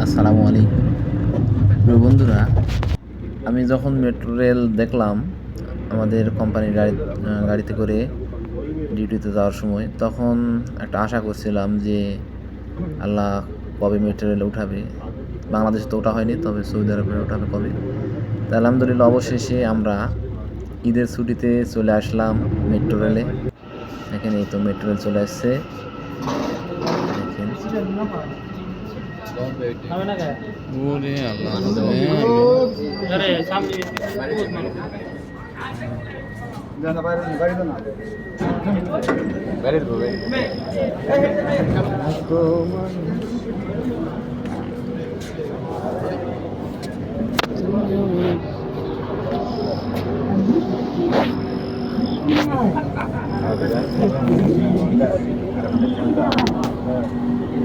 আসসালামু আলাইকুম। প্রিয় বন্ধুরা, আমি যখন মেট্রো রেল দেখলাম, আমাদের কোম্পানির গাড়ি গাড়িতে করে ডিউটিতে যাওয়ার সময়, তখন একটা আশা করছিলাম যে আল্লাহ কবে মেট্রো রেলে উঠাবে। বাংলাদেশে তো ওঠা হয়নি, তবে সৌদি আরবে উঠাবে কবে। তা আলহামদুলিল্লাহ, অবশেষে আমরা ঈদের ছুটিতে চলে আসলাম মেট্রো রেলে। এখানে তো মেট্রো রেল চলে আসছে। দেখেন। ওরে আল্লাহ আরে সামনে